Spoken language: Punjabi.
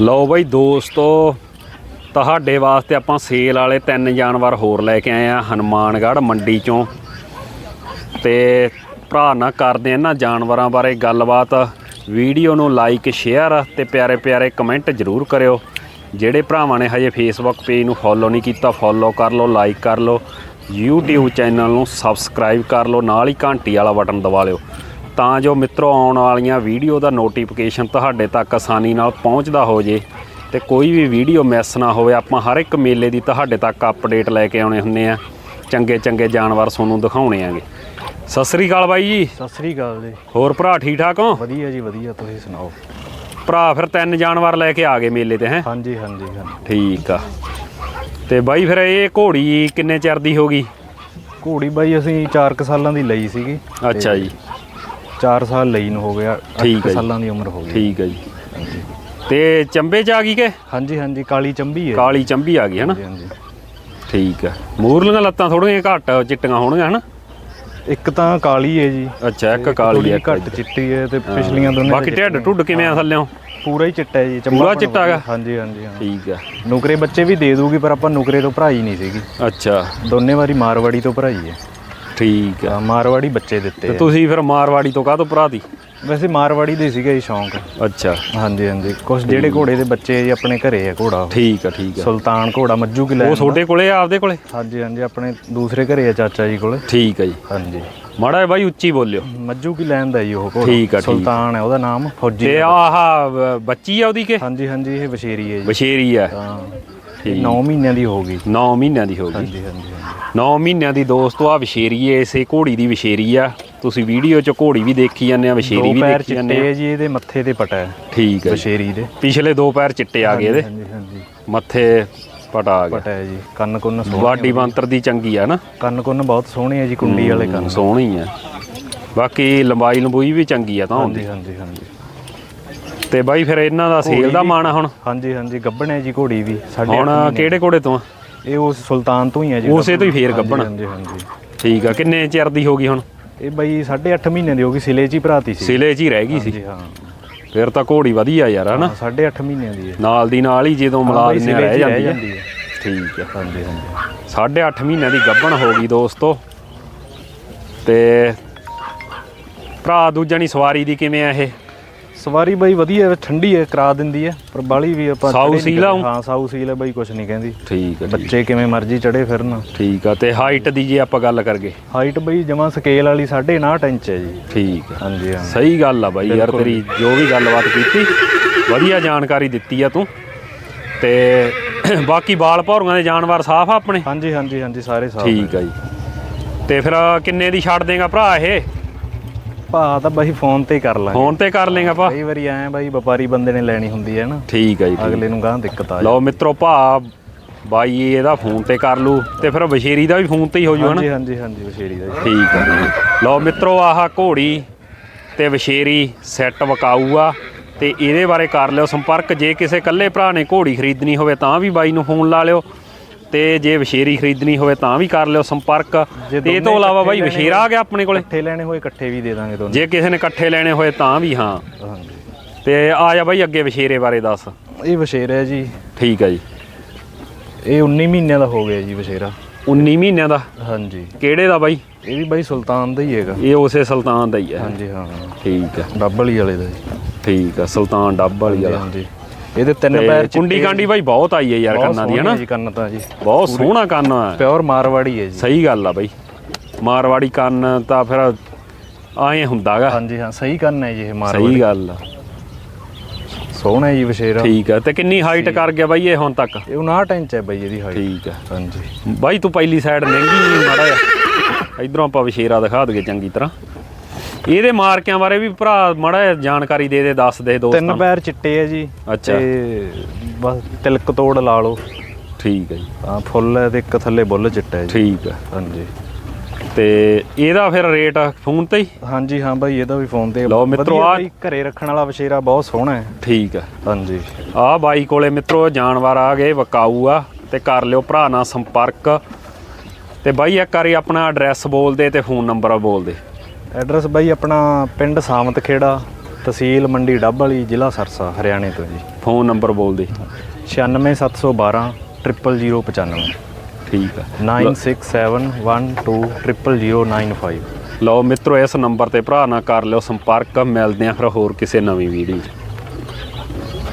ਲਓ ਬਈ ਦੋਸਤੋ, ਤੁਹਾਡੇ ਵਾਸਤੇ ਆਪਾਂ ਸੇਲ ਵਾਲੇ ਤਿੰਨ ਜਾਨਵਰ ਹੋਰ ਲੈ ਕੇ ਆਏ ਆ ਹਨੂਮਾਨਗੜ੍ਹ ਮੰਡੀ ਚੋਂ। ਤੇ ਭਰਾ ਨਾਲ ਕਰਦੇ ਆ ਇਹਨਾਂ ਜਾਨਵਰਾਂ ਬਾਰੇ ਗੱਲਬਾਤ। ਵੀਡੀਓ ਨੂੰ ਲਾਈਕ ਸ਼ੇਅਰ ਤੇ ਪਿਆਰੇ ਪਿਆਰੇ ਕਮੈਂਟ ਜ਼ਰੂਰ ਕਰਿਓ। ਜਿਹੜੇ ਭਰਾਵਾਂ ਨੇ ਹਜੇ ਫੇਸਬੁੱਕ ਪੇਜ ਨੂੰ ਫੋਲੋ ਨਹੀਂ ਕੀਤਾ ਫੋਲੋ ਕਰ ਲਓ ਲਾਈਕ ਕਰ ਲਓ। YouTube ਚੈਨਲ ਨੂੰ ਸਬਸਕ੍ਰਾਈਬ ਕਰ ਲਓ, ਨਾਲ ਹੀ ਘੰਟੀ ਵਾਲਾ ਬਟਨ ਦਬਾ ਲਿਓ। ਤਾਂ ਜੋ ਮਿੱਤਰੋ ਆਉਣ ਵਾਲੀਆਂ ਵੀਡੀਓ ਦਾ ਨੋਟੀਫਿਕੇਸ਼ਨ ਤੁਹਾਡੇ ਤੱਕ ਆਸਾਨੀ ਨਾਲ ਪਹੁੰਚਦਾ ਹੋ ਜੇ ਤੇ ਕੋਈ ਵੀ ਵੀਡੀਓ ਮਿਸ ਨਾ ਹੋਵੇ ਆਪਾਂ ਹਰ ਇੱਕ ਮੇਲੇ ਦੀ ਤੁਹਾਡੇ ਤੱਕ ਅਪਡੇਟ ਲੈ ਕੇ ਆਉਣੇ ਹੁੰਦੇ ਆ। ਚੰਗੇ ਚੰਗੇ ਜਾਨਵਰ ਤੁਹਾਨੂੰ ਦਿਖਾਉਣੇ ਆਂਗੇ। ਸਤਿ ਸ੍ਰੀ ਅਕਾਲ ਬਾਈ ਜੀ। ਸਤਿ ਸ੍ਰੀ ਅਕਾਲ ਜੀ। ਹੋਰ ਭਰਾ ਠੀਕ ਠਾਕ ਹੋ? ਵਧੀਆ ਜੀ ਵਧੀਆ ਤੁਸੀਂ ਸੁਣਾਓ? ਭਰਾ ਫਿਰ ਤਿੰਨ ਜਾਨਵਰ ਲੈ ਕੇ ਆ ਗਏ ਮੇਲੇ ਤੇ ਹੈ? ਹਾਂਜੀ ਹਾਂਜੀ ਹਾਂਜੀ। ਠੀਕ ਆ। ਤੇ ਬਾਈ ਫਿਰ ਇਹ ਘੋੜੀ ਕਿੰਨੇ ਚਿਰ ਦੀ ਹੋ ਗਈ? ਘੋੜੀ ਬਾਈ ਅਸੀਂ 4 ਸਾਲਾਂ ਦੀ ਲਈ ਸੀਗੀ। ਅੱਛਾ ਜੀ। 4 ਸਾਲ ਲਈ ਨੂੰ ਹੋ ਗਿਆ ਠੀਕ ਹੈ 8 ਜੀ। ਸਾਲਾਂ ਦੀ ਉਮਰ ਹੋ ਗਈ। ਠੀਕ ਹੈ ਜੀ। ਤੇ ਚੰਬੇ ਚ ਆ ਗਈ ਕਿ? ਹਾਂਜੀ ਹਾਂਜੀ ਕਾਲੀ ਚੰਬੀ ਹੈ। ਕਾਲੀ ਚੰਬੀ ਆ ਗਈ ਹੈ ਨਾ? ਹਾਂਜੀ, ਹਾਂਜੀ। ਠੀਕ ਆ ਮੂਰਲੀਆਂ ਲੱਤਾਂ ਥੋੜੀਆਂ ਘੱਟ ਚਿੱਟੀਆਂ ਹੋਣਗੀਆਂ ਹਨਾ ਇੱਕ ਤਾਂ ਕਾਲੀ ਹੈ ਜੀ। ਅੱਛਾ ਇੱਕ ਕਾਲੀ ਜਿਹੀ ਘੱਟ ਚਿੱਟੀ ਹੈ ਤੇ ਪਿਛਲੀਆਂ ਦੋਨੇ ਬਾਕੀ ਢਿੱਡ ਢੁੱਡ ਕਿਵੇਂ ਆ ਥੱਲਿਓਂ? ਪੂਰਾ ਹੀ ਚਿੱਟਾ ਹੈ ਜੀ ਪੂਰਾ ਚੰਬਾ ਚਿੱਟਾ ਹੈਗਾ? ਹਾਂਜੀ ਹਾਂਜੀ ਹਾਂ। ਠੀਕ ਆ ਨੁਕਰੇ ਬੱਚੇ ਵੀ ਦੇ ਦੂਗੀ ਪਰ ਆਪਾਂ ਨੁਕਰੇ ਤੋਂ ਭਰਾਈ ਨਹੀਂ ਸੀਗੀ। ਅੱਛਾ। ਦੋਨੇ ਵਾਰੀ ਮਾਰਵਾੜੀ ਤੋਂ ਭਰਾਈ ਹੈ। ਠੀਕ ਆ ਮਾਰਵਾੜੀ ਬੱਚੇ ਦਿੱਤੇ ਤੇ ਆ। ਤੁਸੀਂ ਫਿਰ ਮਾਰਵਾੜੀ ਤੋਂ ਕਾਹਤੋਂ ਭਰਾ ਦੀ? ਵੈਸੇ ਮਾਰਵਾੜੀ ਦੇ ਸੀਗਾ ਜੀ ਸ਼ੌਂਕ। ਅੱਛਾ। ਹਾਂਜੀ ਹਾਂਜੀ। ਕੁਝ ਜਿਹੜੇ ਘੋੜੇ ਦੇ ਬੱਚੇ ਜੀ ਆਪਣੇ ਘਰੇ ਆ ਘੋੜਾ। ਉਹ। ਠੀਕ ਆ ਠੀਕ ਆ। ਸੁਲਤਾਨ ਘੋੜਾ ਮੱਜੂ ਕੀ ਲੈ ਉਹ ਤੁਹਾਡੇ ਕੋਲੇ ਆ ਆਪਦੇ ਕੋਲੇ? ਹਾਂਜੀ ਹਾਂਜੀ ਆਪਣੇ ਦੂਸਰੇ ਘਰੇ ਆ ਚਾਚਾ ਜੀ ਕੋਲ। ਠੀਕ ਆ ਜੀ। ਹਾਂਜੀ। ਮਾੜਾ ਜਿਹਾ ਬਾਈ ਉੱਚੀ ਬੋਲਿਓ। ਮੱਜੂ ਕੀ ਲੈਣ ਦਾ ਜੀ ਉਹ ਘੋੜਾ। ਠੀਕ ਆ, ਠੀਕ। ਸੁਲਤਾਨ ਹੈ ਉਹਦਾ ਨਾਮ ਫੌਜੀ ਤੇ ਆਹ ਬ- ਬੱਚੀ ਆ ਉਹਦੀ ਕਿ? ਹਾਂਜੀ ਹਾਂਜੀ ਇਹ ਵਸ਼ੇਰੀ ਹੈ ਜੀ। ਬਸ਼ੇਰੀ ਆ। ਠੀਕ 9 ਮਹੀਨਿਆਂ ਦੀ ਹੋ ਗਈ 9 ਮਹੀਨਿਆਂ ਦੀ ਹੋ ਗਈ। ਹਾਂਜੀ ਹਾਂਜੀ ਹਾਂਜੀ। 9 ਮਹੀਨਿਆਂ ਦੀ ਦੋਸਤੋ ਆ ਵਿਸ਼ੇਰੀ ਏ ਇਸੇ ਘੋੜੀ ਦੀ ਵਿਸ਼ੇਰੀ ਆ। ਤੁਸੀਂ ਵੀਡੀਓ 'ਚ ਘੋੜੀ ਵੀ ਦੇਖੀ ਜਾਂਦੇ ਆ ਵਿਸ਼ੇਰੀ ਦੋ ਵੀ ਪੈਰ ਦੇਖੀ ਜਾਂਦੇ ਚਿੱਟੇ ਆ। ਹੈ ਜੀ ਇਹਦੇ ਮੱਥੇ ਤੇ ਪਟਾ ਹੈ। ਠੀਕ ਹੈ ਜੀ। ਵਸ਼ੇਰੀ ਦੇ। ਪਿਛਲੇ ਦੋ ਪੈਰ ਚਿੱਟੇ ਆ ਗਏ ਇਹਦੇ। ਹਾਂਜੀ ਹਾਂਜੀ। ਮੱਥੇ ਪਟਾ ਆ ਗਿਆ। ਪਟਾ ਹੈ ਜੀ। ਕੰਨ ਕੁੰਨ ਸੋਹਣੇ ਬਾਡੀ ਬੰਤਰ ਦੀ ਚੰਗੀ ਆ ਨਾ। ਕੰਨ ਕੁੰਨ ਬਹੁਤ ਸੋਹਣੇ ਹੈ ਜੀ ਕੁੰਡੀ ਵਾਲੇ ਕੰਨ। ਸੋਹਣੀ ਆ। ਬਾਕੀ ਲੰਬਾਈ ਲੰਬੂਈ ਵੀ ਚੰਗੀ ਆ ਤਾਂ ਹੁੰਦੀ ਹਾਂਜੀ ਹਾਂਜੀ ਹਾਂਜੀ। ਤੇ ਬਾਈ ਫਿਰ ਇਹਨਾਂ ਦਾ ਸੇਲ ਦਾ ਮਾਣ ਆ ਹੁਣ? ਹਾਂਜੀ ਹਾਂਜੀ ਗੱਬਣ ਜੀ ਘੋੜੀ ਵੀ ਸਾਡੇ ਹੁਣ ਕਿਹੜੇ ਘੋੜੇ ਤੋਂ ਆ? ਇਹ ਉਸ ਸੁਲਤਾਨ ਤੋਂ ਹੀ ਹੈ ਜੀ ਉਸੇ ਤੋਂ ਹੀ ਫੇਰ ਹਾਂਜੀ, ਹਾਂਜੀ ਹਾਂਜੀ। ਠੀਕ ਆ ਕਿੰਨੇ ਚਿਰ ਦੀ ਹੋ ਗਈ ਹੁਣ? ਇਹ ਬਈ 8.5 ਮਹੀਨੇ ਦੀ ਹੋ ਗਈ ਸਿਲੇ 'ਚ ਹੀ ਭਰਾਤੀ ਸੀ। ਸਿਲੇ 'ਚ ਹੀ ਰਹਿ ਗਈ ਸੀ। ਜੀ ਹਾਂ। ਫਿਰ ਤਾਂ ਘੋੜੀ ਵਧੀਆ ਯਾਰ ਹਨਾ? 8.5 ਮਹੀਨਿਆਂ ਦੀ ਹੈ। ਨਾਲ ਦੀ ਨਾਲ ਹੀ ਜਦੋਂ ਮਿਲਾ ਬਈ ਦਿੰਦੇ ਆ ਸਿਲੇ 'ਚ ਰਹਿ ਜਾਂਦੀ ਹੈ। ਠੀਕ ਆ ਹਾਂਜੀ ਹਾਂਜੀ। ਸਾਢੇ ਅੱਠ ਮਹੀਨਿਆਂ ਦੀ ਗੱਭਣ ਹੋ ਗਈ ਦੋਸਤੋ। ਤੇ ਭਰਾ ਦੂਜਾ ਨਹੀਂ ਸਵਾਰੀ ਦੀ ਕਿਵੇਂ ਆ ਇਹ? ਸਵਾਰੀ ਬਈ ਵਧੀਆ ਹੈ, ਠੰਡੀ ਹੈ ਕਰਾ ਦਿੰਦੀ ਹੈ ਪਰ ਬਾਲੀ ਵੀ ਆਪਾਂ ਸਾਊ ਚੜ੍ਹੇ ਨਹੀਂ ਸੀਲ ਆ ਉਹ? ਹਾਂ ਸਾਊ ਸੀਲ ਹੈ ਬਈ ਕੁਝ ਨਹੀਂ ਕਹਿੰਦੀ। ਠੀਕ ਆ ਬੱਚੇ ਕਿਵੇਂ ਮਰਜ਼ੀ ਚੜੇ ਫਿਰਨ। ਠੀਕ ਆ ਤੇ ਹਾਈਟ ਦੀ ਜੇ ਆਪਾਂ ਗੱਲ ਕਰਗੇ ਹਾਈਟ ਬਈ ਜਮਾ ਸਕੇਲ ਵਾਲੀ 9.5 ਇੰਚ ਹੈ ਜੀ। ਠੀਕ ਆ ਹਾਂਜੀ ਹਾਂ। ਸਹੀ ਗੱਲ ਆ ਬਾਈ ਯਾਰ ਤੇਰੀ ਜੋ ਵੀ ਗੱਲਬਾਤ ਕੀਤੀ ਵਧੀਆ ਜਾਣਕਾਰੀ ਦਿੱਤੀ ਆ ਤੂੰ। ਤੇ ਬਾਕੀ ਬਾਲ ਭੌਰੀਆਂ ਦੇ ਜਾਨਵਰ ਸਾਫ਼ ਆ ਆਪਣੇ? ਹਾਂਜੀ ਹਾਂਜੀ ਹਾਂਜੀ ਸਾਰੇ ਸਾਫ਼ ਠੀਕ ਆ ਜੀ। ਤੇ ਫਿਰ ਕਿੰਨੇ ਦੀ ਛੱਡ ਦੇਗਾ ਭਰਾ ਇਹ? ਭਾ ਤਾਂ ਬਈ ਫੋਨ ਤੇ ਹੀ ਕਰ ਲਾਂਗੇ। ਫੋਨ ਤੇ ਕਰ ਲੇਗਾ ਭਾ ਕਈ ਵਾਰੀ ਐ ਬਈ ਵਪਾਰੀ ਬੰਦੇ ਨੇ ਲੈਣੀ ਹੁੰਦੀ ਹੈ ਨਾ। ਠੀਕ ਆ ਜੀ ਠੀਕ। ਅਗਲੇ ਨੂੰ ਗਾਂ ਦਿੱਕਤ ਆ ਲਓ ਮਿੱਤਰੋ ਭਾ ਬਾਈ ਇਹਦਾ ਫੋਨ ਤੇ ਕਰ ਲੂ ਤੇ ਫਿਰ ਬਸ਼ੇਰੀ ਦਾ ਵੀ ਫੋਨ ਤੇ ਹੀ ਹੋ ਜੂ ਹਨਾ? ਹਾਂਜੀ ਹਾਂਜੀ ਹਾਂਜੀ ਵਸ਼ੇਰੀ ਦਾ ਜੀ। ਠੀਕ ਆ ਲਓ ਮਿੱਤਰੋ ਆਹ ਘੋੜੀ ਤੇ ਵਸ਼ੇਰੀ ਸੈੱਟ ਵਕਾਊ ਆ ਤੇ ਇਹਦੇ ਬਾਰੇ ਕਰ ਲਿਓ ਸੰਪਰਕ। ਜੇ ਕਿਸੇ ਕੱਲੇ ਭਰਾ ਨੇ ਘੋੜੀ ਖਰੀਦਣੀ ਹੋਵੇ ਤਾਂ ਵੀ ਬਾਈ ਨੂੰ ਫੋਨ ਲਾ ਲਿਓ। ਤੇ ਜੇ ਵਸ਼ੇਰੀ ਖਰੀਦਣੀ ਹੋਵੇ ਤਾਂ ਵੀ ਕਰ ਲਿਓ ਸੰਪਰਕ। ਇਹ ਤੋਂ ਇਲਾਵਾ ਬਾਈ ਵਸ਼ੇਰਾ ਆ ਗਿਆ ਆਪਣੇ ਕੋਲੇ। ਇਕੱਠੇ ਲੈਣੇ ਹੋਏ ਇਕੱਠੇ ਵੀ ਦੇ ਦਾਂਗੇ ਦੋਨੇ। ਜੇ ਕਿਸੇ ਨੇ ਇਕੱਠੇ ਲੈਣੇ ਹੋਏ ਤਾਂ ਵੀ ਹਾਂ। ਤੇ ਆ ਜਾ ਬਾਈ ਅੱਗੇ ਵਸ਼ੇਰੇ ਬਾਰੇ ਦੱਸ। ਇਹ ਵਸ਼ੇਰਾ ਹੈ ਜੀ। ਠੀਕ ਆ ਜੀ। ਇਹ 19 ਮਹੀਨਿਆਂ ਦਾ ਹੋ ਗਿਆ ਜੀ ਵਸ਼ੇਰਾ। 19 ਮਹੀਨਿਆਂ ਦਾ? ਹਾਂਜੀ। ਕਿਹੜੇ ਦਾ ਬਾਈ? ਇਹ ਵੀ ਬਾਈ ਸੁਲਤਾਨ ਦਾ ਹੀ ਹੈਗਾ। ਇਹ ਉਸੇ ਸੁਲਤਾਨ ਦਾ ਹੀ ਹੈ। ਹਾਂਜੀ ਹਾਂ। ਠੀਕ ਆ ਡੱਬਲੀ ਵਾਲੇ ਦਾ ਜੀ। ਠੀਕ ਆ ਸੁਲਤਾਨ ਡੱਬ ਵਾਲੀ ਵਾਲਾ। ਹਾਂਜੀ। ਇਹਦੇ ਤਿੰਨ ਪੈਰ ਕੁੰਡੀ ਕਾਂਡੀ ਬਾਈ ਬਹੁਤ ਆਈ ਹੈ ਯਾਰ ਕੰਨਾਂ ਦੀ ਹਨਾ? ਜੀ ਕੰਨ ਤਾਂ ਜੀ। ਬਹੁਤ ਸੋਹਣਾ ਕੰਨ ਆ ਪਿਓਰ ਮਾਰਵਾੜੀ ਹੈ ਜੀ। ਸਹੀ ਗੱਲ ਆ ਬਾਈ। ਮਾਰਵਾੜੀ ਕੰਨ ਤਾਂ ਫਿਰ ਆਏ ਹੁੰਦਾਗਾ। ਹਾਂਜੀ ਹਾਂ ਸਹੀ ਕੰਨ ਹੈ ਜੀ ਇਹ ਮਾਰਵਾੜੀ। ਸਹੀ ਗੱਲ ਆ। ਸੋਹਣਾ ਜੀ ਵਸ਼ੇਰਾ ਠੀਕ ਆ ਤੇ ਕਿੰਨੀ ਹਾਈਟ ਕਰ ਗਿਆ ਬਾਈ ਇਹ ਹੁਣ ਤੱਕ? ਇਹ 59 ਇੰਚ ਹੈ ਬਾਈ ਇਹਦੀ ਹਾਈਟ ਠੀਕ ਆ। ਹਾਂਜੀ। ਬਾਈ ਤੂੰ ਪਹਿਲੀ ਸਾਈਡ ਲੰਗੀ ਮਾੜਾ ਜਿਹਾ। ਇਧਰੋਂ ਆਪਾਂ ਵਿਸ਼ੇਰਾ ਦਿਖਾ ਦਈਏ ਚੰਗੀ ਤਰ੍ਹਾਂ। ਇਹਦੇ ਮਾਰਕਿਆਂ ਬਾਰੇ ਵੀ ਭਰਾ ਮਾੜਾ ਜਾਣਕਾਰੀ ਦੇ ਦੇ ਦੱਸ ਦੇ ਦੋਸਤਾਂ ਤਿੰਨ। ਪੈਰ ਚਿੱਟੇ ਹੈ ਜੀ ਅੱਛਾ। ਤੇ ਬਸ ਤਿਲਕ ਤੋੜ ਲਾ ਲਓ। ਠੀਕ ਆ ਜੀ। ਫੁੱਲ ਹੈ ਤੇ ਇੱਕ ਥੱਲੇ ਬੁੱਲ ਚਿੱਟਾ ਹੈ ਜੀ। ਠੀਕ ਆ। ਹਾਂਜੀ। ਤੇ ਇਹਦਾ ਫਿਰ ਰੇਟ ਫੋਨ ਤੇ ਹੀ? ਹਾਂਜੀ ਹਾਂ ਬਾਈ ਇਹਦਾ ਵੀ ਫੋਨ ਤੇ। ਲਓ ਮਿੱਤਰੋ, ਬਾਈ, ਘਰੇ ਰੱਖਣ ਵਾਲਾ ਵਸ਼ੇਰਾ ਬਹੁਤ ਸੋਹਣਾ ਹੈ। ਠੀਕ ਆ। ਹਾਂਜੀ। ਆ ਬਾਈ ਕੋਲੇ ਮਿੱਤਰੋ ਜਾਨਵਰ ਆ ਗਏ ਵਕਾਊ ਆ ਤੇ ਕਰ ਲਿਓ ਭਰਾ ਨਾਲ ਸੰਪਰਕ। ਤੇ ਬਾਈ ਇੱਕ ਵਾਰੀ ਆਪਣਾ ਐਡਰੈਸ ਬੋਲ ਦੇ ਤੇ ਫੋਨ ਨੰਬਰ ਬੋਲ ਦੇ। ਐਡਰੈਸ ਬਾਈ ਆਪਣਾ ਪਿੰਡ ਸਾਮਤ ਖੇੜਾ ਤਹਿਸੀਲ ਮੰਡੀ ਡੱਬ ਵਾਲੀ ਜ਼ਿਲ੍ਹਾ ਸਰਸਾ ਹਰਿਆਣੇ ਤੋਂ ਜੀ। ਫੋਨ ਨੰਬਰ ਬੋਲ ਦੇ। 96712 00095 ਠੀਕ ਆ। 9671200095 ਲਓ ਮਿੱਤਰੋ ਇਸ ਨੰਬਰ ਤੇ ਭਰਾ ਨਾਲ ਕਰ ਲਿਓ ਸੰਪਰਕ। ਮਿਲਦੇ ਆਂ ਫਿਰ ਹੋਰ ਕਿਸੇ ਨਵੀਂ ਵੀਡੀਓ 'ਚ।